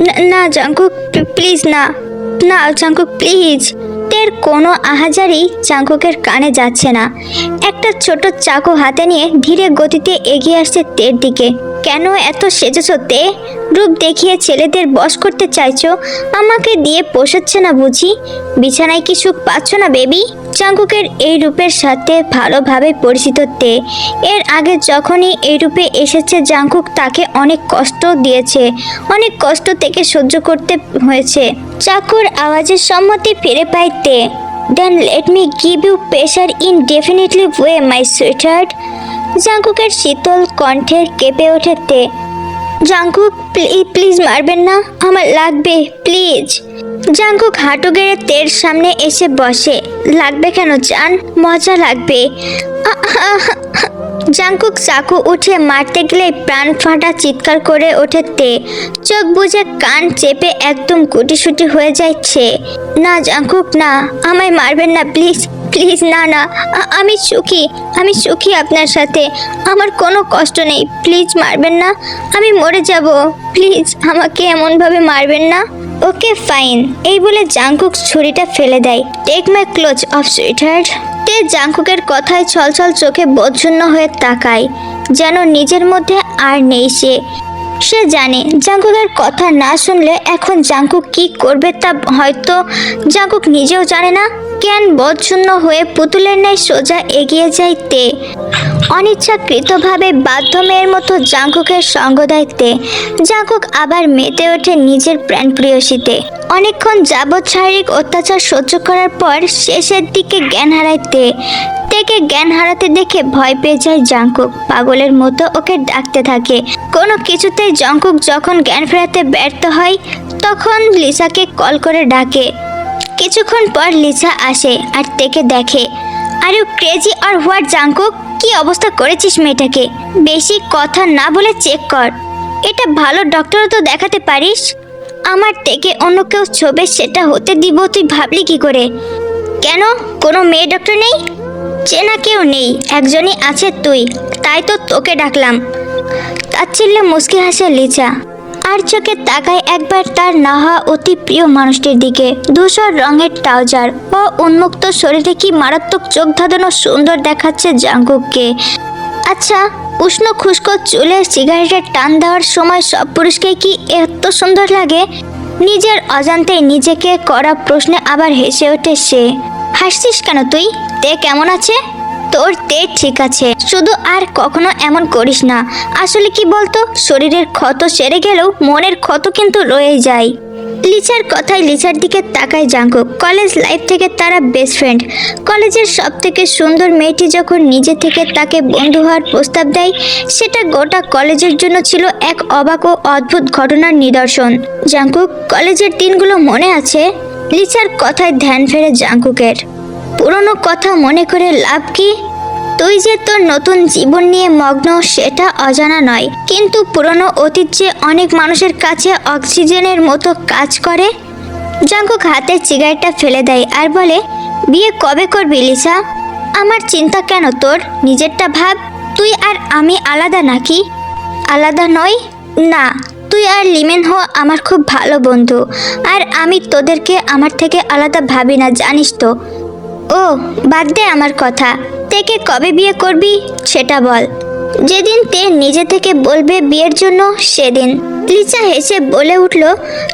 না- Jungkook please না। না জাঙ্কুক প্লিজ। তের কোনো আহাজারি চাঙ্কুকের কানে যাচ্ছে না। একটা ছোট চাকু হাতে নিয়ে ধীরে গতিতে এগিয়ে আসছে তের দিকে। কেন এত সেজেছ তে? রূপ দেখিয়ে ছেলেদের বশ করতে চাইছো, আমাকে দিয়ে পোষাচ্ছে না বুঝি? বিছানায় কি সুখ পাচ্ছ না বেবি? চাঙ্কুকের এই রূপের সাথে ভালোভাবে পরিচিত তে। এর আগে যখনই এই রূপে এসেছে, জাঙ্কুক তাকে অনেক কষ্ট দিয়েছে, অনেক কষ্ট থেকে সহ্য করতে হয়েছে। চাকুর আওয়াজের সম্মতি ফিরে পায় তে। Then let me give you pressure in definitely way my sweetheart জাঙ্কুকের শীতল কণ্ঠের কেঁপে ওঠে তে জাঙ্কুক প্লিজ মারবেন না, আমার লাগবে, প্লিজ। জাঙ্কুক হাঁটু গেড়ে তের সামনে এসে বসে, লাগবে কেন, জান? মজা লাগবে। জাঙ্কুক চাকু উঠে মারতে গেলে প্রাণ ফাটা চিৎকার করে ওঠে তে চোখ বুজে কান চেপে একদম গুটিসুটি হয়ে যাচ্ছে, না, জাঙ্কুক, না, আমায় মারবেন না, প্লিজ। প্লিজ, না না আমি সুখী আমি সুখী আপনার সাথে। আমার কোনো কষ্ট নেই, প্লিজ মারবেন না, আমি মরে যাব। প্লিজ, আমাকে এমনভাবে মারবেন না। Okay, fine. এই বলে জাঙ্কুক ছুরিটা ফেলে দেয়। Take my clothes off sweetheart তে জাঙ্কুকের কথায় ছলছল চোখে বোধশূন্য হয়ে তাকায়, যেন নিজের মধ্যে আর নেই সে। সে জানে জাঙ্কুকের কথা না শুনলে এখন জাঙ্কুক কি করবে তা হয়তো জাঙ্কুক নিজেও জানে না। জ্ঞান বোধশূন্য হয়ে পুতুলের ন্যায় সোজা এগিয়ে যায় তে অনিচ্ছাকৃতভাবে বাধ্য মেয়ের মতো জাঙ্কুকের সঙ্গ দায়িত্বে জাঙ্কুক আবার মেতে ওঠে নিজের প্রাণপ্রিয়সীতে। অনেকক্ষণ যাবৎ শারীরিক অত্যাচার সহ্য করার পর শেষের দিকে জ্ঞান হারাইতে। তেকে জ্ঞান হারাতে দেখে ভয় পেয়ে যায় জাঙ্কুক পাগলের মতো ওকে ডাকতে থাকে। কোনো কিছুতেই জাঙ্কুক যখন জ্ঞান ফেরাতে ব্যর্থ হয়, তখন লিসাকে কল করে ডাকে। কিছুক্ষণ পর লিসা আসে আর তেকে দেখে। Are you crazy or what Jungkook কি অবস্থা করেছিস মেয়েটাকে? বেশি কথা না বলে চেক কর। এটা ভালো ডক্টরও তো দেখাতে পারিস। আমার থেকে অন্য কেউ ছবে, সেটা হতে দিব, তুই ভাবলি কি করে? কেন? কোনো মেয়ে ডক্টর নেই? চেনা কেউ নেই, একজনই আছে তুই, তাই তো তোকে ডাকলাম। তার তাচ্ছিল্যে মুসকি হাসে লিচা। আর চোখে তাকায় একবার তার নাহা অতি প্রিয় মানুষটির দিকে। ধূসর রঙের ট্রাউজার ও উন্মুক্ত শরীরে কি মারাত্মক চোখ ধাঁধানো সুন্দর দেখাচ্ছে জাঙ্কুককে আচ্ছা উষ্ণ খুশকো চুলে সিগারেটের টান দেওয়ার সময় সব পুরুষকে কি এত সুন্দর লাগে? নিজের অজান্তেই নিজেকে করা প্রশ্নে আবার হেসে ওঠে সে। হাসছিস কেন তুই? তে কেমন আছে? তোর তে ঠিক আছে। শুধু আর কখনো এমন করিস না। আসলে কি বলতো? শরীরের ক্ষত সেরে গেলেও মনের ক্ষত কিন্তু রয়ে যায়। লিচার কথায় লিচার দিকে তাকায় জাঙ্কুক কলেজ লাইফ থেকে তারা বেস্ট ফ্রেন্ড। কলেজের সব থেকে সুন্দর মেয়েটি যখন নিজে থেকে তাকে বন্ধু হওয়ার প্রস্তাব দেয়, সেটা গোটা কলেজের জন্য ছিল এক অবাক ও অদ্ভুত ঘটনার নিদর্শন। জাঙ্কুক কলেজের দিনগুলো মনে আছে? লিচার কথায় ধ্যান ফেরে জাঙ্কুকের। পুরনো কথা মনে করে লাভ কি? তুই যে তোর নতুন জীবন নিয়ে মগ্ন, সেটা অজানা নয়। কিন্তু পুরনো অতীত যে অনেক মানুষের কাছে অক্সিজেনের মতো কাজ করে? জাঙ্কুক হাতে সিগারেটটা ফেলে দেয় আর বলে, বিয়ে কবে করবি, লিসা? আমার চিন্তা কেন তোর? নিজেরটা ভাব, তুই আর আমি আলাদা নাকি? আলাদা নয় না তুই আর লিমেন হো আমার খুব ভালো বন্ধু। আর আমি তোদেরকে আমার থেকে আলাদা ভাবি না, জানিস তো। ও, বাদ দে আমার কথা। তেকে কবে বিয়ে করবি সেটা বল। যেদিন তে নিজে থেকে বলবে বিয়ের জন্য, সেদিন। লিচা হেসে বলে উঠল,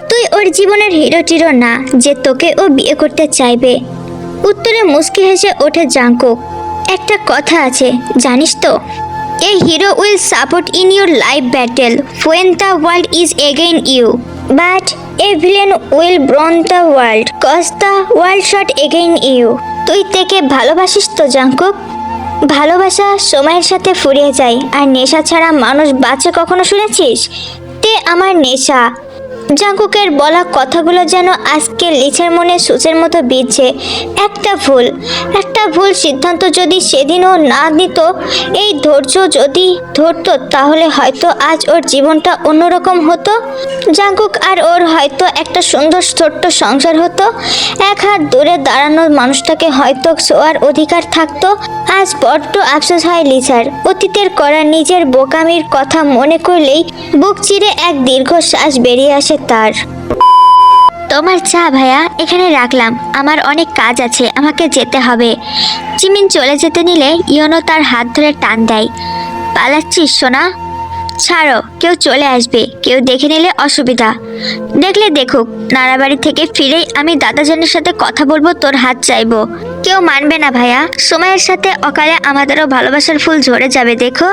তুই ওর জীবনের হিরো টিরো না, যে তোকে ও বিয়ে করতে চাইবে। উত্তরে মুস্কি হেসে ওঠে জাঙ্কুক একটা কথা আছে, জানিস তো? A hero will support in your life battle when the world is against you but a villain will burn the world cause the world shot against you তুই তেকে ভালোবাসিস তো জাঙ্কুব ভালোবাসা সময়ের সাথে ফুরিয়ে যায়, আর নেশা ছাড়া মানুষ বাঁচে কখনো শুনেছিস? তে আমার নেশা। জাঙ্কুকের বলা কথাগুলো যেন আজকে লিচের মনে সুচের মতো বিচ্ছে একটা ভুল একটা ভুল সিদ্ধান্ত যদি সেদিনও না নিত, এই ধৈর্য যদি ধরতো, তাহলে হয়তো আজ ওর জীবনটা অন্যরকম হতো। জাঙ্কুক আর ওর হয়তো একটা সুন্দর ছোট্ট সংসার হতো। এক হাত দূরে দাঁড়ানোর মানুষটাকে হয়তো শোয়ার অধিকার থাকতো। আজ বড্ড আফসোস হয় লিসার অতীতের করা নিজের বোকামির কথা মনে করলেই বুক চিরে এক দীর্ঘ শ্বাস বেরিয়ে আসে তার। তোমার চা ভাইয়া, এখানে রাখলাম। আমার অনেক কাজ আছে, আমাকে যেতে হবে। জিমিন চলে যেতে নিলে ইয়নো তার হাত ধরে টান দেয়। পালাচ্ছিস, সোনা? ছাড়ো, কেউ চলে আসবে। কেউ দেখে নিলে অসুবিধা। দেখলে দেখুক নাড়াবাড়ি থেকে ফিরেই আমি দাদাজনের সাথে কথা বলব, তোর হাত চাইব। কেউ মানবে না ভাইয়া। সময়ের সাথে অকালে আমাদেরও ভালোবাসার ফুল ঝরে যাবে, দেখো।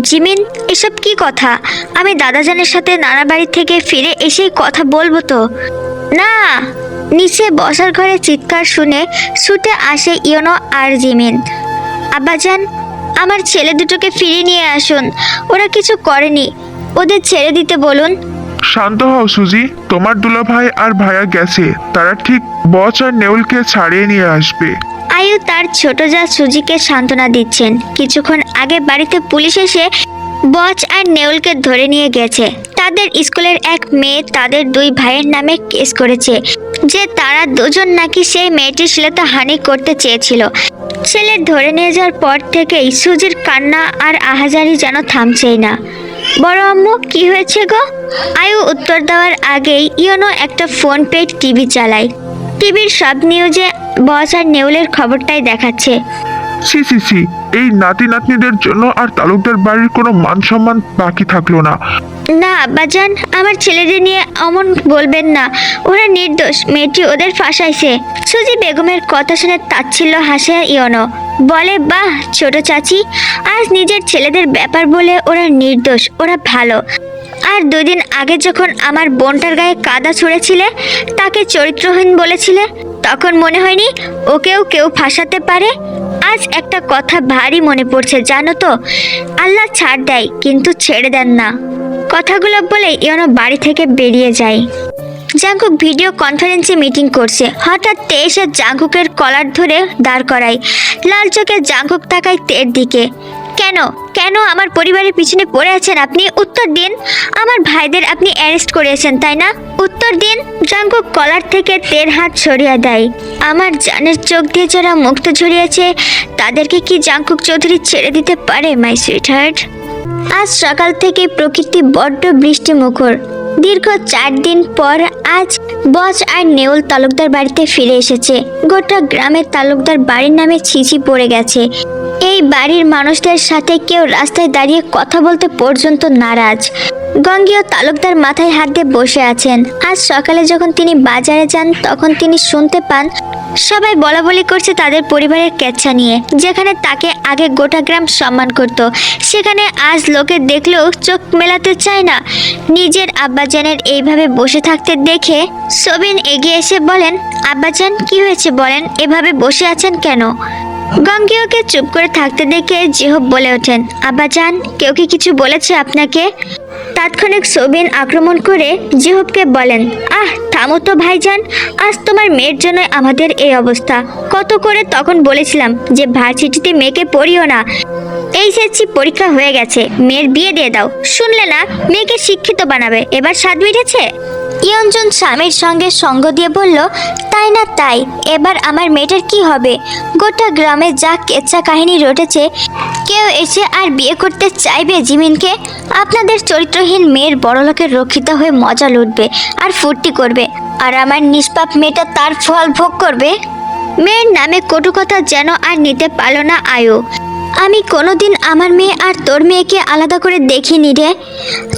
জিমিন, এসব কি কথা? আমি দাদাজানের সাথে নানাবাড়ি থেকে ফিরে এসেই কথা বলব তো। না, নিচে বসার ঘরে চিৎকার শুনে ছুটে আসে ইয়নো আর জিমিন। আব্বাজান, আমার ছেলে দুটোকে ফিরিয়ে নিয়ে আসুন। ওরা কিছু করেনি। ওদের ছেড়ে দিতে বলুন। শান্ত হও, সুজি। তোমার দুলাভাই আর ভাইয়া গেছে। তারা ঠিক বচ আর নেউলকে ছাড়িয়ে নিয়ে আসবে। আয়ু তার ছোট যা সুজিকে সান্ত্বনা দিচ্ছেন। কিছুক্ষণ আগে বাড়িতে পুলিশ এসে বচ আর নেউলকে ধরে নিয়ে গেছে। তাদের স্কুলের এক মেয়ে তাদের দুই ভাইয়ের নামে কেস করেছে। যে তারা দুজন নাকি সেই মেয়েটির শ্লীলতা হানি করতে চেয়েছিল। ছেলের ধরে নিয়ে যাওয়ার পর থেকেই সুজির কান্না আর আহাজারি যেন থামছেই না। বড় আম্মু, কি হয়েছে গো? আয়ু উত্তর দেওয়ার আগেই ইয়োনো একটা ফোন পে টিভি চালায়। টিভির সব নিউজে বস আর নেউলের খবরটাই দেখাচ্ছে। সি সি সি এই নাতি নাতনিদের জন্য আর তালুকদার বাড়ির কোনো মান সম্মান বাকি থাকল না। না, আব্বাজান, আমার ছেলেদের নিয়ে অমন বলবেন না। ওরা নির্দোষ, মেয়েটি ওদের ফাঁসাইছে। সুজি বেগমের কথা শুনে তাচ্ছিল্য হাসে ইয়নো। বলে, বাহ, ছোট চাচি, আজ নিজের ছেলেদের ব্যাপার বলে ওরা নির্দোষ, ওরা ভালো। আর দুদিন আগে যখন আমার বোনটার গায়ে কাদা ছুঁড়েছিলে, তাকে চরিত্রহীন বলেছিলে, তখন মনে হয়নি ওকেও কেউ ফাঁসাতে পারে। আজ একটা কথা ভারী মনে পড়ছে, জানো তো? আল্লাহ ছাড় দেয়, কিন্তু ছেড়ে দেন না। কথাগুলো বলে ইয়নো বাড়ি থেকে বেরিয়ে যায়। জাঙ্কুক ভিডিও কনফারেন্সে মিটিং করছে। হঠাৎ তে এসে জাঙ্কুকের কলার ধরে দাঁড় করায়। লাল চোখে জাঙ্কুক তাকায় তের দিকে। কেন? কেন আমার পরিবারের পিছনে পড়ে আছেন আপনি? উত্তর দিন। আমার ভাইদের আপনি অ্যারেস্ট করেছেন, তাই না? উত্তর দিন জাঙ্কুক কলার থেকে তের হাত সরিয়ে দেয়। আমার জানের চোখ দিয়ে যারা মুক্ত ঝরিয়েছে তাদেরকে কি জাঙ্কুক চৌধুরী ছেড়ে দিতে পারে মাই সুইট হার্ট আজ সকাল থেকে প্রকৃতি বড্ড বৃষ্টি মুখর দীর্ঘ চার দিন পর আজ বজ আর নেউল তালুকদার বাড়িতে ফিরে এসেছে। গোটা গ্রামের তালুকদার বাড়ির নামে ছিছি পড়ে গেছে। এই বাড়ির মানুষদের সাথে কেউ রাস্তায় দাঁড়িয়ে কথা বলতে পর্যন্ত নারাজ। গঙ্গীয় তালুকদার মাথায় হাত দিয়ে বসে আছেন। আজ সকালে যখন তিনি বাজারে যান, তখন তিনি শুনতে পান, সবাই বলা বলি করছে তাদের পরিবারের কেচ্ছা নিয়ে, যেখানে তাকে আগে গোটা গ্রাম সম্মান করত। সেখানে আজ লোকে দেখলেও চোখ মেলাতে চায় না। নিজের আব্বাজানের এইভাবে বসে থাকতে দেখে সবিন এগিয়ে এসে বলেন, আব্বাজান, কি হয়েছে বলেন? এভাবে বসে আছেন কেন? গঙ্গীয়কে চুপ করে থাকতে দেখে জিহব বলে ওঠেন, আব্বাজান, কেউ কি কিছু বলেছে আপনাকে? তাৎক্ষণিক সবিন আক্রমণ করে জিহবকে বলেন, আহ, থামো তো ভাইজান, আজ তোমার মেয়ের জন্য আমাদের এই অবস্থা। কত করে তখন বলেছিলাম যে ভার্সিটিতে মেয়েকে পড়িও না। এইচএসসি পরীক্ষা হয়ে গেছে, মেয়ের বিয়ে দিয়ে দাও। শুনলে না, মেয়েকে শিক্ষিত বানাবে। এবার স্বাদ মিটেছে? ইয়ঞ্জন স্বামীর সঙ্গে সঙ্গ দিয়ে বলল, তাই না তাই, এবার আমার মেয়েটার কি হবে? গোটা গ্রামে যা কেচ্ছা কাহিনী রটেছে, কেউ এসে আর বিয়ে করতে চাইবে জিমিনকে? আপনাদের চরিত্রহীন মেয়ের বড়লোকের রক্ষিত হয়ে মজা লুটবে আর ফুর্তি করবে। আর আমার নিষ্পাপ মেয়েটা তার ফল ভোগ করবে? মেয়ের নামে কটু কথা যেন আর নিতে পারল না আয়ু। আমি কোনোদিন আমার মেয়ে আর তোর মেয়েকে আলাদা করে দেখিনি রে।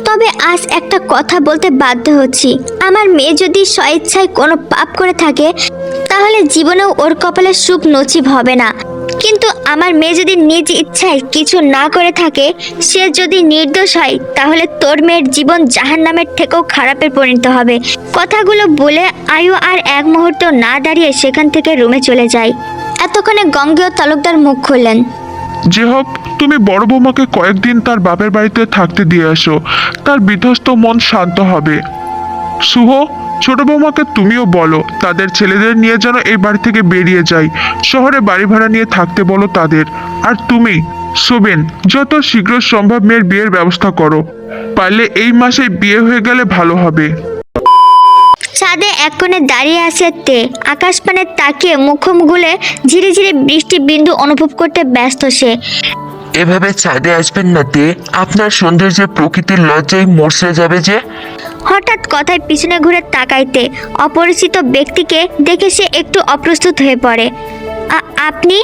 তবে আজ একটা কথা বলতে বাধ্য হচ্ছি। আমার মেয়ে যদি স্বেচ্ছায় কোনো পাপ করে থাকে, তাহলে জীবনেও ওর কপালে সুখ নচিব হবে না। কিন্তু আমার মেয়ে যদি নিজ ইচ্ছায় কিছু না করে থাকে, সে যদি নির্দোষ হয়, তাহলে তোর মেয়ের জীবন জাহান নামের থেকেও খারাপে পরিণত হবে। কথাগুলো বলে আয়ু আর এক মুহূর্ত না দাঁড়িয়ে সেখান থেকে রুমে চলে যায়। এতক্ষণে গঙ্গেয় তালুকদার মুখ খুললেন। যে হোক তুমি বড় বৌমাকে কয়েকদিন তার বাপের বাড়িতে থাকতে দিয়ে আসো। তার বিধ্বস্ত মন শান্ত হবে। শুভ ছোট বৌমাকে তুমিও বলো, তাদের ছেলেদের নিয়ে যেন এই বাড়ি থেকে বেরিয়ে যায় শহরে বাড়ি ভাড়া নিয়ে থাকতে বলো তাদের। আর তুমি, সুবেন, যত শীঘ্র সম্ভব মেয়ের বিয়ের ব্যবস্থা করো। পারলে এই মাসে বিয়ে হয়ে গেলে ভালো হবে। ছাদে এক কোণে দাঁড়িয়ে আছে তে। আকাশ পানে তাকিয়ে মুখোম গুলে ঝিরে ঝিরে বৃষ্টি বিন্দু অনুভব করতে ব্যস্ত সে। এভাবে ছাদে আসবেন না তে আপনার সৌন্দর্যে প্রকৃতির লজ্জায় মরসে যাবে যে। হঠাৎ কথায় পিছনে ঘুরে তাকাইতে অপরিচিত ব্যক্তিকে দেখে সে একটু অপ্রস্তুত হয়ে পড়ে। আপনি?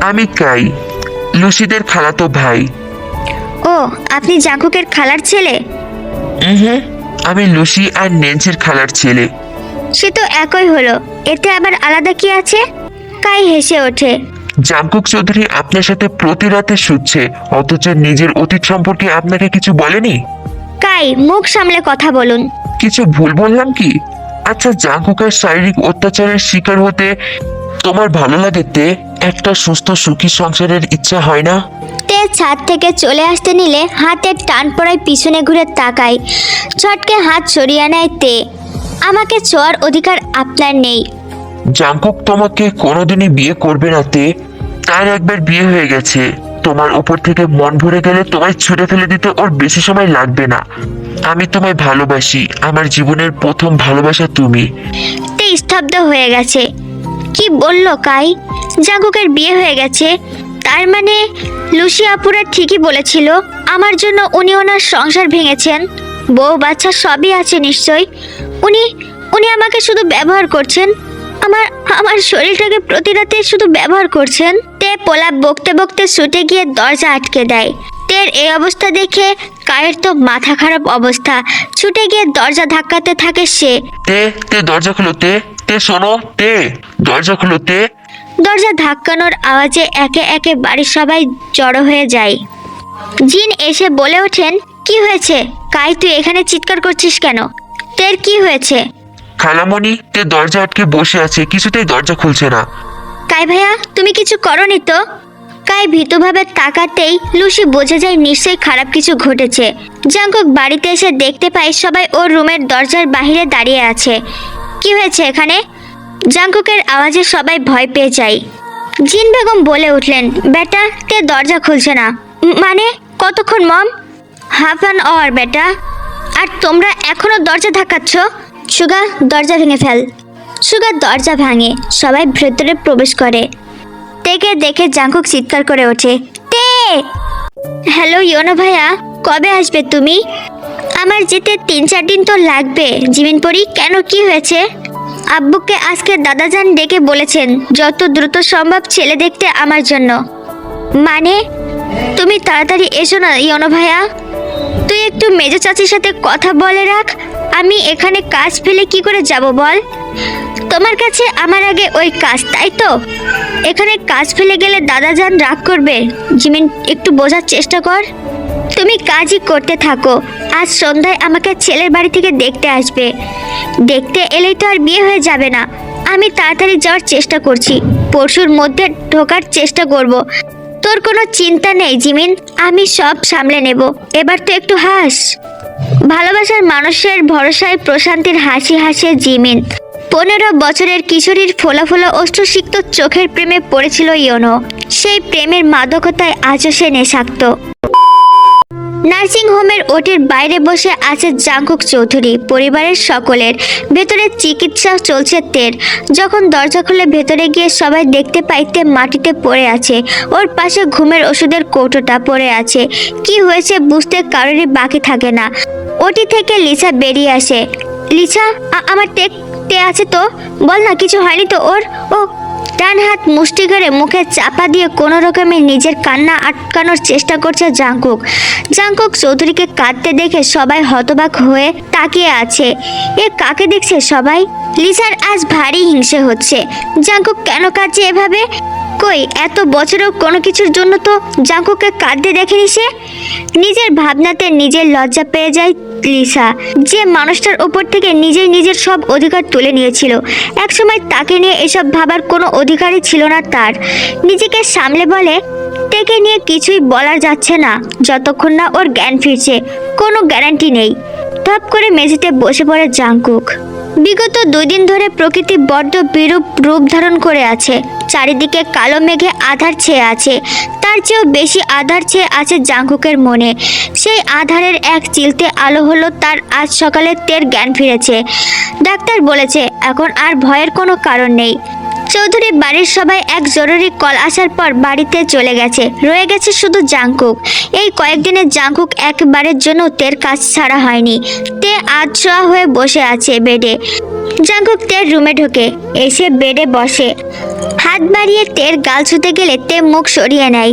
আমি কাই লুসিদের খালাতো ভাই। ও আপনি জাঙ্কুকের খালার ছেলে? হুম। আমি লুসি আর নেন্সির খালার ছেলে। সে তো একই হলো। এতে আবার আলাদা কি আছে? কাই হেসে ওঠে। জামকুক চৌধুরী আপনার সাথে প্রতি রাতে শুচ্ছে অথচ নিজের অতীত সম্পর্কে আপনাকে কিছু বলেনি? কাই মুখ সামলে কথা বলুন। কিছু ভুল বললাম কি? আচ্ছা জাঙ্কুকের শারীরিক অত্যাচারের শিকার হতে তোমার ভালো লাগে তে? একটা সুস্থ সুখী সংসারের ইচ্ছা হয় না? তে ছাদ থেকে চলে আসতে নিলে হাতের টান পড়ায় পিছনে ঘুরে তাকায়। ছটকে হাত সরিয়ে নেয় তে। আমাকে ছোঁয়ার অধিকার আপনার নেই। জাঙ্কুক তোমাকে কোনোদিনই বিয়ে করবে না তে। তার একবার বিয়ে হয়ে গেছে। তোমার উপর থেকে মন ভরে গেলে তোমায় ছুঁড়ে ফেলে দিতে ওর বেশি সময় লাগবে না। আমি তোমায় ভালোবাসি। আমার জীবনের প্রথম ভালোবাসা তুমি। তে স্তব্ধ হয়ে গেছে। কি বলল কাই? জাঙ্কুকের বিয়ে হয়ে গেছে। তার মানে লুসি আপুরা ঠিকই বলেছিল, আমার জন্য উনি ওনার সংসার ভেঙেছেন। বউ বাচ্চা সবই আছে নিশ্চয়। উনি উনি আমাকে শুধু ব্যবহার করছেন। আমার আমার শরীরটাকে প্রতি রাতে শুধু ব্যবহার করছেন। তে পোলাপ বকতে বকতে ছুটে গিয়ে দরজা আটকে দেয়। তের এই অবস্থা দেখে কায়ের তো মাথা খারাপ অবস্থা। ছুটে গিয়ে দরজা ধাক্কাতে থাকে সে। তে তে দরজা খুলো, তে তে শোনো, তে। দরজা খুলো, তে। দরজা ধাক্কানোর আওয়াজে একে একে বাড়ির সবাই জড়ো হয়ে যায়। জিন এসে বলে ওঠেন কি হয়েছে? কাই তুই এখানে চিৎকার করছিস কেন? তের কি হয়েছে? খালামণি তে দরজা আটকে বসে আছে কিছুতেই দরজা খুলছে না। কাই ভাইয়া তুমি কিছু করনি তো? কাই ভীতভাবে তাকাতেই লুসি বোঝে যায় নিশ্চয়ই খারাপ কিছু ঘটেছে। জাঙ্কুক বাড়িতে এসে দেখতে পায় সবাই ওর রুমের দরজার বাইরে দাঁড়িয়ে আছে। কি হয়েছে এখানে? জাঙ্কুকের আওয়াজে সবাই ভয় পেয়ে যায়। জিন বেগম বলে উঠলেন, বেটা তে দরজা খুলছে না? মানে কতক্ষণ, মম? হাফ অ্যান আওয়ার, বেটা। আর তোমরা এখনও দরজা ধাক্কাচ্ছ? সুগা দরজা ভেঙে ফেল। সুগা দরজা ভাঙে। সবাই ভেতরে প্রবেশ করে। তেকে দেখে জাঙ্কুক চিৎকার করে ওঠে। তে! হ্যালো, ইয়োনো ভাইয়া, কবে আসবে তুমি? আমার যেতে তিন চার দিন তো লাগবে। জিমিন পরি কেন, কি হয়েছে? আব্বুকে আজকে দাদাজান ডেকে বলেছেন, যত দ্রুত সম্ভব ছেলে দেখতে আমার জন্য। মানে? তুমি তাড়াতাড়ি এসো না, ইয়নো ভাইয়া। তুই একটু মেজো চাচির সাথে কথা বলে রাখ। আমি এখানে কাজ ফেলে কি করে যাব বল? তোমার কাছে আমার আগে ওই কাজ, তাই তো? এখানে কাজ ফেলে গেলে দাদা যান রাগ করবে। জিমিন, একটু বোঝার চেষ্টা কর। তুমি কাজই করতে থাকো। আজ সন্ধ্যায় আমাকে ছেলের বাড়ি থেকে দেখতে আসবে। দেখতে এলেই তো আর বিয়ে হয়ে যাবে না। আমি তাড়াতাড়ি যাওয়ার চেষ্টা করছি। পরশুর মধ্যে ঢোকার চেষ্টা করব। তোর কোনো চিন্তা নেই, জিমিন। আমি সব সামলে নেব। এবার তো একটু হাস। ভালোবাসার মানুষের ভরসায় প্রশান্তির হাসি হাসে জিমিন। পনেরো বছরের কিশোরীর ফোলা ফোলা অষ্টসিক্ত চোখের প্রেমে পড়েছিল ইয়নো। সেই প্রেমের মাদকতায় আজও সে নেশাক্ত। নার্সিং হোমের ওটির বাইরে বসে আছে জাঙ্কুক চৌধুরী, পরিবারের সকলের। ভেতরে চিকিৎসা চলছে তের। যখন দরজা খুলে ভেতরে গিয়ে সবাই দেখতে পাইতে মাটিতে পড়ে আছে। ওর পাশে ঘুমের ওষুধের কৌটোটা পড়ে আছে। কি হয়েছে বুঝতে কারোরই বাকি থাকে না। ওটি থেকে লিসা বেরিয়ে আসে। লিসা আমার টেক আছে তো? বল না, কিছু হয়নি তো ওর? ও ডান হাত মুষ্টি করে মুখে চাপা দিয়ে কোনো রকমে নিজের কান্না আটকানোর চেষ্টা করছে জাঙ্কুক জাঙ্কুক চৌধুরীকে কাঁদতে দেখে সবাই হতবাক হয়ে তাকিয়ে আছে। এ কাকে দেখছে সবাই? লিসার আজ ভারী হিংসে হচ্ছে। জাঙ্কুক কেন কাঁদছে এভাবে? কই, এত বছরেও কোনো কিছুর জন্য তো জাঙ্কুককে কাঁদতে দেখেনি সে? নিজের ভাবনাতে নিজের লজ্জা পেয়ে যায় লিসা। যে মানুষটার উপর থেকে নিজেই নিজের সব অধিকার তুলে নিয়েছিল। একসময় তাকে নিয়ে এসব ভাবার কোনো অধিকারই ছিল না তার। নিজেকে সামলে বলে, টেকে নিয়ে কিছুই বলা যাচ্ছে না, যতক্ষণ না ওর জ্ঞান ফিরছে, কোনো গ্যারান্টি নেই। টপ করে মেঝেতে বসে পড়ে জাঙ্কুক বিগত দুই দিন ধরে প্রকৃতি বড্ড বিরূপ রূপ ধারণ করে আছে। চারিদিকে কালো মেঘে আধার ছেয়ে আছে। তার চেয়েও বেশি আধার ছেয়ে আছে জাঙ্কুকের মনে। সেই আধারের এক চিলতে আলো হলো তার আজ সকালে তের জ্ঞান ফিরেছে। ডাক্তার বলেছে, এখন আর ভয়ের কোনো কারণ নেই। চৌধুরী বাড়ির সবাই এক জরুরি কল আসার পর বাড়িতে চলে গেছে। রয়ে গেছে শুধু জাংকুক। এই কয়েকদিনের জাংকুক একবারের জন্য তের কাজ ছাড়া হয়নি। তে আজশোয়া হয়ে বসে আছে বেডে। জাংকুক তের রুমে ঢোকে, এসে বেডে বসে। হাত বাড়িয়ে তের গাল ছুতে গেলে তে মুখ সরিয়ে নেয়।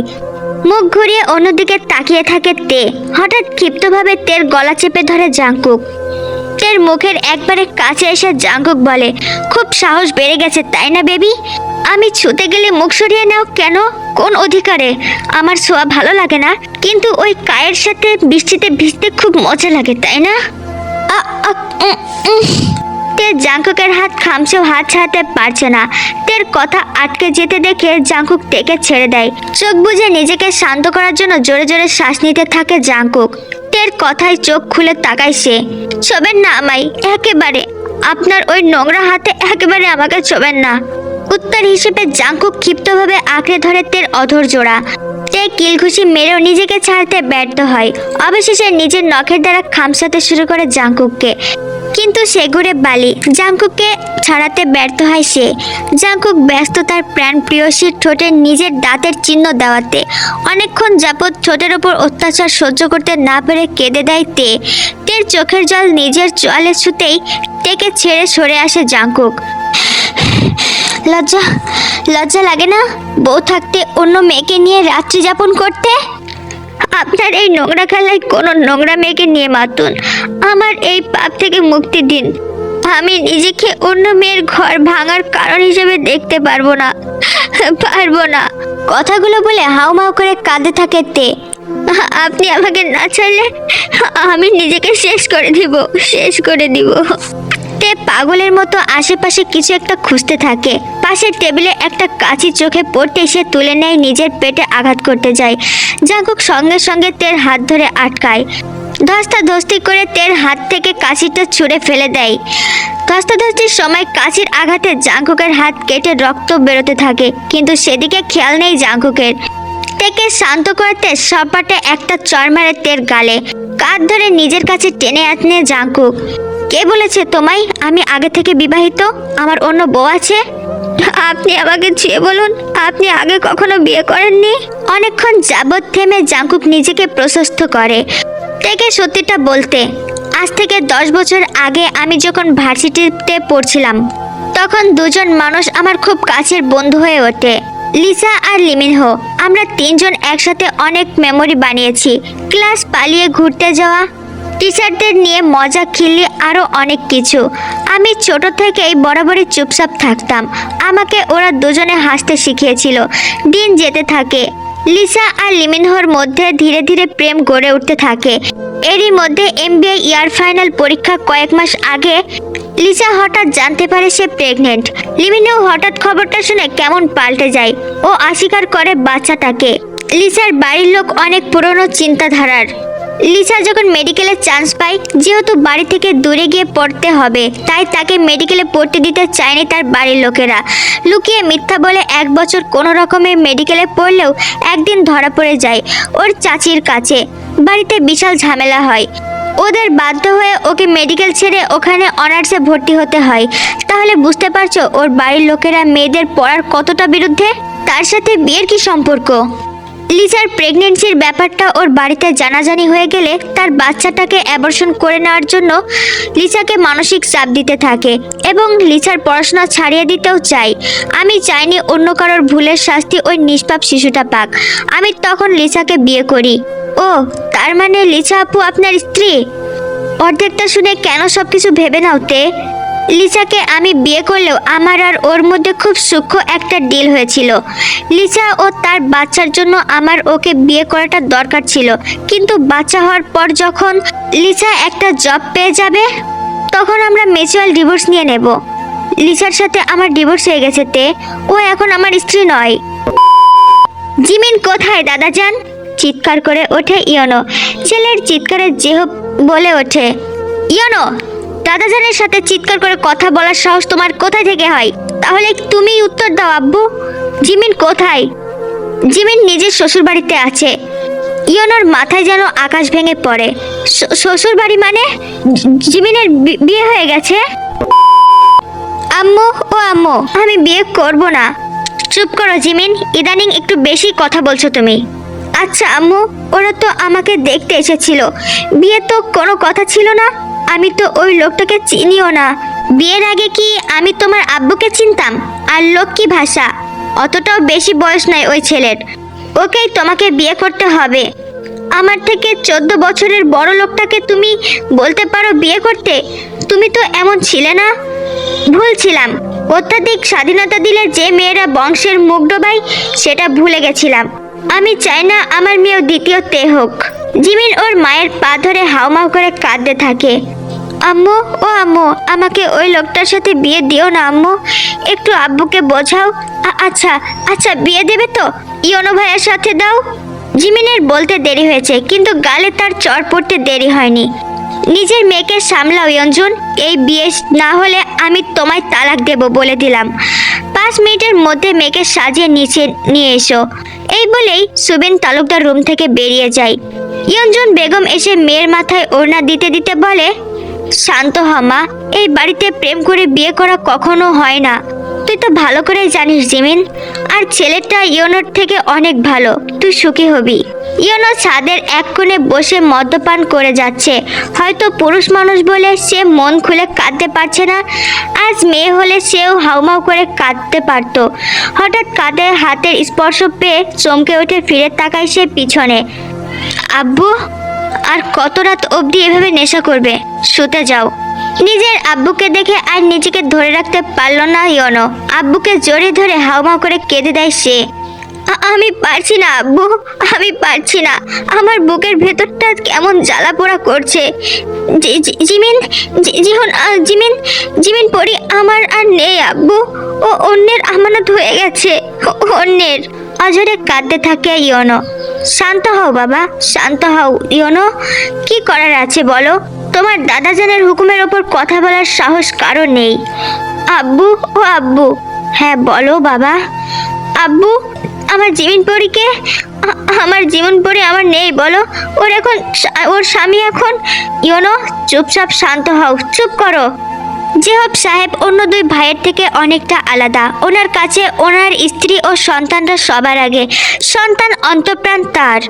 মুখ ঘুরিয়ে অন্যদিকে তাকিয়ে থাকে তে। হঠাৎ ক্ষিপ্তভাবে তের গলা চেপে ধরে জাংকুক। তের মুখের একবারে কাছে এসে জাঙ্কুক বলে, খুব সাহস বেড়ে গেছে, তাই না বেবি? আমি ছুতে গেলে মুখ সরিয়ে নাও কেন? কোন অধিকারে? আমার ছোঁয়া ভালো লাগে না, কিন্তু ওই কায়ের সাথে বৃষ্টিতে ভিজতে খুব মজা লাগে, তাই না। তে জাঙ্কুকের হাত খামছেও হাত ছাড়াতে পারছে না। তের কথা আটকে যেতে দেখে জাঙ্কুক তেকে ছেড়ে দেয়। চোখ বুঝে নিজেকে শান্ত করার জন্য জোরে জোরে শ্বাস নিতে থাকে জাঙ্কুক। তের কথায় চোখ খুলে তাকায় সে। ছবেন না আমায়, একেবারে। আপনার ওই নোংরা হাতে একেবারে আমাকে ছবেন না। উত্তর হিসেবে জাঙ্কুক ক্ষিপ্তভাবে আঁকড়ে ধরে তের অধর জোড়া। তে কিলঘুষি মেরেও নিজেকে ছাড়তে ব্যর্থ হয়। অবশেষে নিজের নখের দ্বারা খামসাতে শুরু করে জাঙ্কুককে। কিন্তু সে ঘুরে বালি। জাঙ্কুককে ছাড়াতে ব্যর্থ হয় সে। জাঙ্কুক ব্যস্ত তার প্রাণ প্রিয়সীর ঠোঁটে নিজের দাঁতের চিহ্ন দেওয়াতে। অনেকক্ষণ যাবৎ ঠোঁটের ওপর অত্যাচার সহ্য করতে না পেরে কেঁদে দেয় তে। তের চোখের জল নিজের চোয়ালে ছুতেই টেকে ছেড়ে সরে আসে জাঙ্কুক। লজ্জা লজ্জা লাগে না বউ থাকতে অন্য মেয়েকে নিয়ে রাত্রি যাপন করতে? আপনার এই নোংরা খেলায় কোনো নোংরা মেয়েকে নিয়ে মাতুন। আমার এই পাপ থেকে মুক্তি দিন। আমি নিজেকে অন্য মেয়ের ঘর ভাঙার কারণ হিসেবে দেখতে পারব না। পারব না। কথাগুলো বলে হাউমাউ করে কাঁদে থাকে তে। আপনি আমাকে না ছাড়লে আমি নিজেকে শেষ করে দিব, শেষ করে দিব। তে পাগলের মতো আশেপাশে কিছু একটা খুঁজতে থাকে। পাশের টেবিলে একটা কাঁচি চোখে পড়তে সে তুলে নেয়, নিজের পেটে আঘাত করতে যায়। জাঙ্কুক সঙ্গে সঙ্গে তের হাত ধরে আটকায়। ধস্তা ধস্তাধস্তি করে তের হাত থেকে কাঁচিটা ছুঁড়ে ফেলে দেয়। ধস্তাধস্তির সময় কাঁচির আঘাতে জাঙ্কুকের হাত কেটে রক্ত বেরোতে থাকে, কিন্তু সেদিকে খেয়াল নেই জাঙ্কুকের। তেকে শান্ত করতে সপাটে একটা চর মারে তের গালে। কাঁধ ধরে নিজের কাছে টেনে আটনে জাঙ্কুক। কে বলেছে তোমায়? আমি আগে থেকে বিবাহিত, আমার অন্য বউ আছে। আপনি আমাকে ছুঁয়ে বলুন, আপনি আগে কখনো বিয়ে করেননি? অনেকক্ষণ যাবৎ থেমে জাঙ্কুক নিজেকে প্রশস্ত করে। থেকে সত্যিটা বলতে, আজ থেকে দশ বছর আগে আমি যখন ভার্সিটিতে পড়ছিলাম, তখন দুজন মানুষ আমার খুব কাছের বন্ধু হয়ে ওঠে, লিসা আর লিমিনহো আমরা তিনজন একসাথে অনেক মেমরি বানিয়েছি, ক্লাস পালিয়ে ঘুরতে যাওয়া টিচারদের নিয়ে মজা খিল্লি আরও অনেক কিছু। আমি ছোট থেকেই বরাবরই চুপচাপ থাকতাম। আমাকে ওরা দুজনে হাসতে শিখিয়েছিল। দিন যেতে থাকে। লিসা আর লিমিনহোর মধ্যে ধীরে ধীরে প্রেম গড়ে উঠতে থাকে। এরই মধ্যে এমবিএ ইয়ার ফাইনাল পরীক্ষা কয়েক মাস আগে লিসা হঠাৎ জানতে পারে সে প্রেগনেন্ট। লিমিনহো হঠাৎ খবরটা শুনে কেমন পাল্টে যায়। ও অস্বীকার করে বাচ্চাটাকে। লিসার বাড়ির লোক অনেক পুরনো চিন্তাধারার। লিসা যখন মেডিকেলে চান্স পায় যেহেতু বাড়ি থেকে দূরে গিয়ে পড়তে হবে, তাই তাকে মেডিকেলে পড়তে দিতে চায়নি তার বাড়ির লোকেরা। লুকিয়ে মিথ্যা বলে এক বছর কোনো রকমে মেডিকেলে পড়লেও একদিন ধরা পড়ে যায় ওর চাচির কাছে। বাড়িতে বিশাল ঝামেলা হয়। ওদের বাধ্য হয়ে ওকে মেডিকেল ছেড়ে ওখানে অনার্সে ভর্তি হতে হয়। তাহলে বুঝতে পারছ ওর বাড়ির লোকেরা মেয়েদের পড়ার কতটা বিরুদ্ধে? তার সাথে বিয়ের কি সম্পর্ক? লিসার প্রেগনেন্সির ব্যাপারটা ওর বাড়িতে জানাজানি হয়ে গেলে তার বাচ্চাটাকে অ্যাবর্শন করে নেওয়ার জন্য লিসাকে মানসিক চাপ দিতে থাকে এবং লিসার পড়াশোনা ছাড়িয়ে দিতেও চাই আমি চাইনি অন্য কারোর ভুলের শাস্তি ওই নিষ্পাপ শিশুটা পাক। আমি তখন লিসাকে বিয়ে করি। ও, তার মানে লিসা আপু আপনার স্ত্রী? অর্ধেকটা শুনে কেন সব কিছু ভেবে নাও তে? লিসাকে আমি বিয়ে করলেও আমার আর ওর মধ্যে খুব সূক্ষ্ম একটা ডিল হয়েছিল। লিসা ও তার বাচ্চার জন্য আমার ওকে বিয়ে করাটা দরকার ছিল। কিন্তু বাচ্চা হওয়ার পর যখন লিসা একটা জব পেয়ে যাবে, তখন আমরা মিউচুয়াল ডিভোর্স নিয়ে নেব। লিসার সাথে আমার ডিভোর্স হয়ে গেছে তে। ও এখন আমার স্ত্রী নয়। জিমিন কোথায় দাদা যান চিৎকার করে ওঠে ইয়নো। ছেলের চিৎকারে জেহ বলে ওঠে। ইয়নো দাদাজানের সাথে চিৎকার করে কথা বলার সাহস তোমার কোথায় থেকে হয়? তাহলে তুমি উত্তর দাও, আব্বু। জিমিন কোথায়? জিমিন নিজের শ্বশুর বাড়িতে আছে। ইয়নোর মাথায় যেন আকাশ ভেঙে পড়ে। শ্বশুর বাড়ি মানে জিমিনের বিয়ে হয়ে গেছে? আম্মু, ও আম্মু, আমি বিয়ে করব না। চুপ করো, জিমিন। ইদানিং একটু বেশি কথা বলছো তুমি। আচ্ছা আম্মু, ওরা তো আমাকে দেখতে এসেছিল। বিয়ে তো কোনো কথা ছিল না। আমি তো ওই লোকটাকে চিনিও না। বিয়ের আগে কি আমি তোমার আব্বুকে চিনতাম? আর লোক কি ভাষা, অতটাও বেশি বয়স নাই ওই ছেলের। ওকেই তোমাকে বিয়ে করতে হবে। আমার থেকে চোদ্দ বছরের বড় লোকটাকে তুমি বলতে পারো বিয়ে করতে? তুমি তো এমন ছিলে না? ভুল ছিলাম। অত্যাধিক স্বাধীনতা দিলে যে মেয়েরা বংশের মুখ ডোবাই সেটা ভুলে গেছিলাম। আমি চাই না আমার মেয়েও দ্বিতীয় তে হোক। জিমিন ওর মায়ের পা ধরে হাউমাউ করে কাঁদতে থাকে। আম্মু, ও আম্মু, আমাকে ওই লোকটার সাথে বিয়ে দিও না, আম্মু। একটু আব্বুকে বোঝাও। আচ্ছা আচ্ছা বিয়ে দেবে তো? ইয়নো ভাইয়ের সাথে দাও। জিমিনের বলতে দেরি হয়েছে, কিন্তু গালে তার চর পড়তে দেরি হয়নি। নিজের মেয়েকে সামলাও ইয়ঞ্জুন এই বিয়ে না হলে আমি তোমায় তালাক দেব বলে দিলাম। পাঁচ মিনিটের মধ্যে মেয়েকে সাজিয়ে নিচে নিয়ে এসো। এই বলেই সুবিন তালুকদার রুম থেকে বেরিয়ে যায়। ইয়ঞ্জন বেগম এসে মেয়ের মাথায় ওড়না দিতে দিতে বলে, শান্ত হমা এই বাড়িতে প্রেম করে বিয়ে করা কখনো হয় না। তুই তো ভালো করেই জানিস, জিমিন। আর ছেলেটা ইয়নোর থেকে অনেক ভালো। তুই সুখী হবি। ইয়নো ছাদের এক কোণে বসে মদ্যপান করে যাচ্ছে। হয়তো পুরুষ মানুষ বলে সে মন খুলে কাঁদতে পারছে না। আজ মেয়ে হলে সেও হাউমাউ করে কাঁদতে পারতো। হঠাৎ কাঁধে হাতের স্পর্শ পেয়ে চমকে উঠে ফিরে তাকায় সে পিছনে। আব্বু, আর কত রাত অবধি এভাবে নেশা করবে? শুতে যাও। নিজের আব্বুকে দেখে আর নিজেকে ধরে রাখতে পারল না ইয়নো। আব্বুকে জড়িয়ে ধরে হাওমাও করে কেঁদে দেয় সে। আমি পারছি না আব্বু, আমি পারছি না। আমার বুকের ভেতরটা কেমন জ্বালা পোড়া করছে জিমিন জিহন জিমিন জিমিন পরি আমার আর নেই আব্বু। ও অন্যের আমানত হয়ে গেছে অন্যের। অঝরে কাঁদতে থাকে ইয়নো। শান্ত হও বাবা, শান্ত হও। ইয়নো কি করার আছে বলো? তোমার দাদাজানের হুকুমের ওপর কথা বলার সাহস কারও নেই। আব্বু ও আব্বু। হ্যাঁ বলো বাবা। আব্বু, আমার জীবন পরীকে, আমার জীবন পরি আমার নেই, বলো। ওর এখন, ওর স্বামী এখন। ইয়নো চুপচাপ শান্ত হও, চুপ করো। জেহব সাহেব অন্য দুই ভাইয়ের থেকে অনেকটা আলাদা। ওনার কাছে ওনার স্ত্রী ও সন্তানরা সবার আগে। সন্তান অন্তপ্রাণ তার।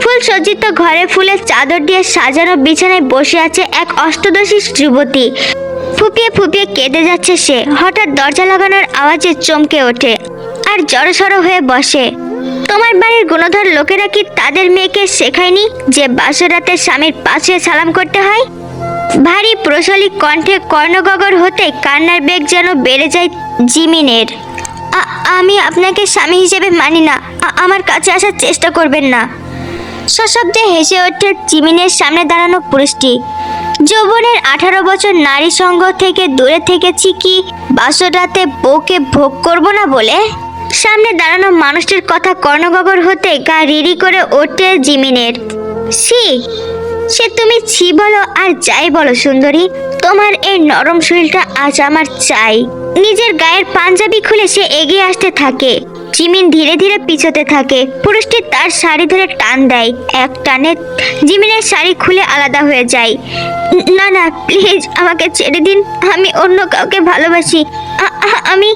ফুল সজ্জিত ঘরে ফুলের চাদর দিয়ে সাজানো বিছানায় বসে আছে এক অষ্টদশী যুবতী। ফুপিয়ে ফুপিয়ে কেঁদে যাচ্ছে সে। হঠাৎ দরজা লাগানোর আওয়াজে চমকে ওঠে আর জড়সড় হয়ে বসে। তোমার বাড়ির গুণধর লোকেরা কি তাদের মেয়েকে শেখায়নি যে বাসরাতে স্বামীর পাশে সালাম করতে হয়? ভারী প্রচলিত কণ্ঠে কর্ণগগর হতে কান্নার বেগ যেন বেড়ে যায় জিমিনের। আমি আপনাকে স্বামী হিসেবে মানি না। আমার কাছে আসার চেষ্টা করবেন না। সশব্দে হেসে ওঠে জিমিনের সামনে দাঁড়ানো পুরুষটি। যৌবনের আঠারো বছর নারী সঙ্গ থেকে দূরে থেকেছি কি বাসরাতে বউকে ভোগ করব না বলে? সামনে দাঁড়ানো মানুষটির কথা কর্ণগগর হতে গা রিড়ি করে ওঠে জিমিনের। সি সে তুমি ছি বলো আর যাই বলো সুন্দরী, তোমার এই নরম শরীরটা আজ আমার চাই। নিজের গায়ের পাঞ্জাবি খুলে সে এগিয়ে আসতে থাকে, জিমিন ধীরে ধীরে পিছোতে থাকে, পুরুষটি তার শাড়ি ধরে টান দেয়, এক টানে জিমিনের শাড়ি খুলে আলাদা হয়ে যায়। না না, প্লিজ আমাকে ছেড়ে দিন, আমি অন্য কাউকে ভালোবাসি আমি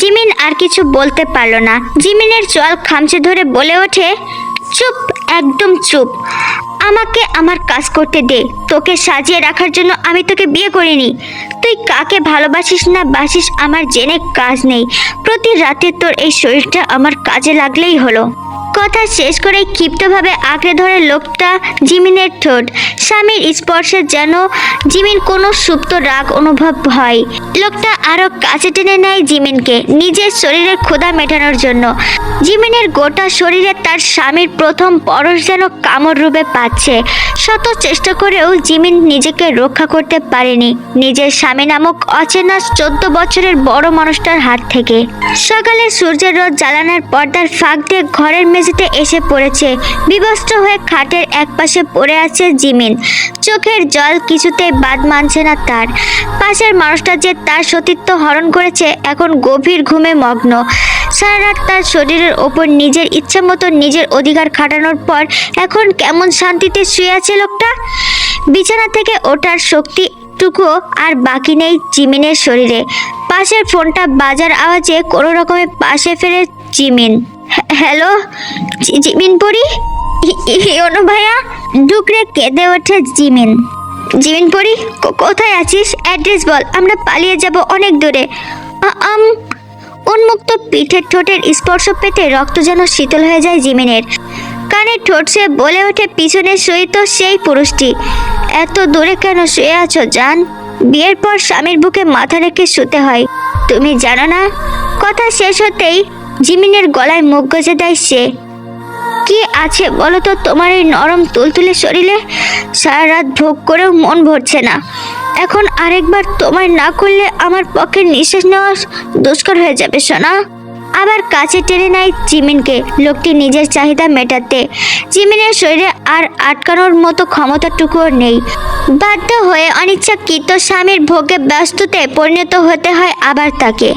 জিমিন আর কিছু বলতে পারল না। জিমিনের জল খামচে ধরে বলে ওঠে, চুপ, একদম চুপ। আমাকে আমার কাজ করতে দে। তোকে সাজিয়ে রাখার জন্য আমি তোকে বিয়ে করিনি। তুই কাকে ভালোবাসিস না বাসিস আমার জেনে কাজ নেই। প্রতি রাতে তোর এই শরীরটা আমার কাজে লাগলেই হলো। কথা শেষ করে ক্ষিপ্তভাবে আঁকড়ে ধরে লোকটা জিমিনের ঠোঁট। স্বামীর স্পর্শে যেন জিমিন কোনো সুপ্ত রাগ অনুভব হয়। লোকটা আরও কাছে টেনে নেয় জিমিনকে নিজের শরীরের ক্ষুধা মেটানোর জন্য। জিমিনের গোটা শরীরে তার স্বামীর প্রথম পরশ যেন কামড় রূপে পাচ্ছে। শত চেষ্টা করেও জিমিন নিজেকে রক্ষা করতে পারেনি। নিজের স্বামী নামক অচেনা চোদ্দ বছরের বড় মানুষটার হাত থেকে। সকালে সূর্যের রোদ জ্বালানোর পর্দার ফাঁক দিয়ে ঘরের মেঝেতে এসে পড়েছে। বিবস্ত্র হয়ে খাটের একপাশে পড়ে আছে জিমিন। চোখের জল কিছুতেই বাদ মানছে না তার। পাশের মানুষটা যে তার সতীত্ব হরণ করেছে, এখন গভীর ঘুমে মগ্ন। সারা রাত তার শরীরের ওপর নিজের ইচ্ছা মতো নিজের অধিকার খাটানোর পর এখন কেমন শান্তিতে শুয়ে আছে লোকটা? বিছানা থেকে ওঠার শক্তি আবেগটুকুও আর বাকি নেই জিমিনের শরীরে। পাশের ফোনটা বাজার আওয়াজে কোনো রকমে পাশে ফেরে জিমিন। হ্যালো জিমিন পরি? অনু ভাইয়া, ডুকরে কেঁদে ওঠে জিমিন। জিমিন পরি কোথায় আছিস? অ্যাড্রেস বল, আমরা পালিয়ে যাব অনেক দূরে। আম, উন্মুক্ত পিঠের ঠোঁটের স্পর্শ পেতে রক্ত যেন শীতল হয়ে যায় জিমিনের। কানে ঠোঁট সে বলে ওঠে, পিছনে শুয়ে সেই পুরুষটি। এত দূরে কেন শুয়ে আছো, জান? বিয়ের পর স্বামীর বুকে মাথা রেখে শুতে হয়। তুমি জানো না, কথা শেষ হতেই জিমিনের গলায় মুখ গজে দেয় সে। কি আছে বলো তো তোমার এই নরম তুলতুলে শরীরে? সারা রাত ভোগ করেও মন ভরছে না। এখন আরেকবার তোমায় না করলে আমার পক্ষে নিঃশ্বাস নেওয়া দুষ্কর হয়ে যাবে, সোনা। আবার কাছে টেনে নেয় জিমিনকে, লোকটি নিজের চাহিদা মেটাতে। জিমিনের শরীরে আর আটকানোর মতো ক্ষমতাটুকুও নেই। বাধ্য হয়ে অনিচ্ছাকৃত স্বামীর ভোগে ব্যস্ততে পরিণত হতে হয় আবার তাকে।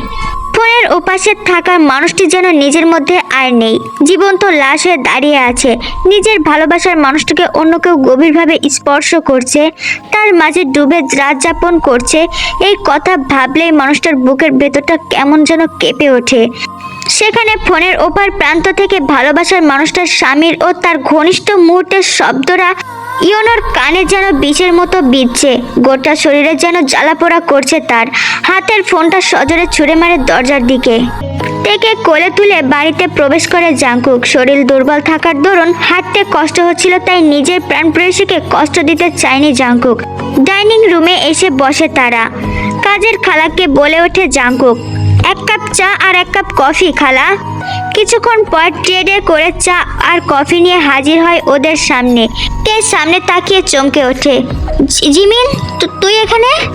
ফোনের ওপাশে থাকা মানুষটি যেন নিজের মধ্যে আর নেই। জীবন্ত লাশ হয়ে দাঁড়িয়ে আছে। নিজের ভালোবাসার মানুষটিকে অন্য কেউ গভীরভাবে স্পর্শ করছে। তার মাঝে ডুবে রাত যাপন করছে। এই কথা ভাবলেই মানুষটার বুকের ভেতরটা কেমন যেন কেঁপে ওঠে। সেখানে ফোনের ওপার প্রান্ত থেকে ভালোবাসার মানুষটার স্বামীর ও তার ঘনিষ্ঠ মুহূর্তের শব্দরা ইয়নোর কানে যেন বিষের মতো বিচ্ছে গোটা শরীরে যেন জ্বালাপোড়া করছে তার। হাতের ফোনটা সজোরে ছুঁড়ে মারে দরজার দিকে। থেকে কোলে তুলে বাড়িতে প্রবেশ করে জাঙ্কুক। শরীর দুর্বল থাকার দরুন হাঁটতে কষ্ট হচ্ছিল, তাই নিজের প্রাণ প্রেয়সীকে কষ্ট দিতে চায়নি জাঙ্কুক। ডাইনিং রুমে এসে বসে তারা। কাজের খালাকে বলে ওঠে জাঙ্কুক এক কাপ চা আর এক কাপ কফি, খালা। কিছুক্ষণ পর ট্রেডে করে চা আর কফি নিয়ে হাজির হয় ওদের সামনে। কে সামনে তাকিয়ে চমকে ওঠে। "জি- জিমিন তুই এখানে?